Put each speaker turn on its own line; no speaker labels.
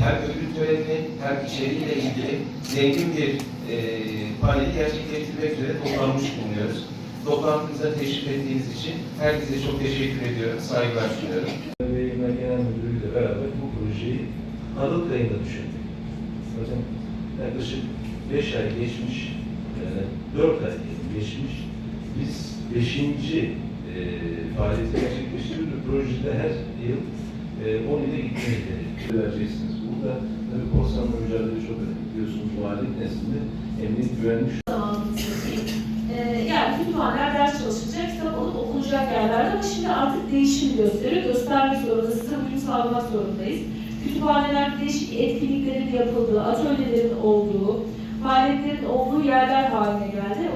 hem hem içeriğiyle ilgili zengin bir e, paneli gerçekleştirmek üzere toplanmış bulunuyoruz. Toplantımıza teşrif ettiğiniz için herkese çok teşekkür ediyorum, saygılar sunuyorum.
İmar Genel Müdürlüğü ile beraber bu projeyi Aralık ayında düşündük. Zaten yaklaşık 5 ay geçmiş, yani 4 ay geçmiş. Biz 5. E, faaliyeti gerçekleştiriyoruz. Projede her yıl o bile gitmeyecek. Vereceksiniz. Burada tabii korsanla mücadele çok önemli. Biliyorsunuz valilik neslinde emniyet güvenlik
ee, yani kütüphaneler ders çalışacak, kitap alıp okunacak yerlerde ama şimdi artık değişim gösteriyor. Göstermek zorunda, size uyum sağlamak zorundayız. Kütüphaneler değişik etkinliklerin yapıldığı, atölyelerin olduğu, faaliyetlerin olduğu yerler haline geldi.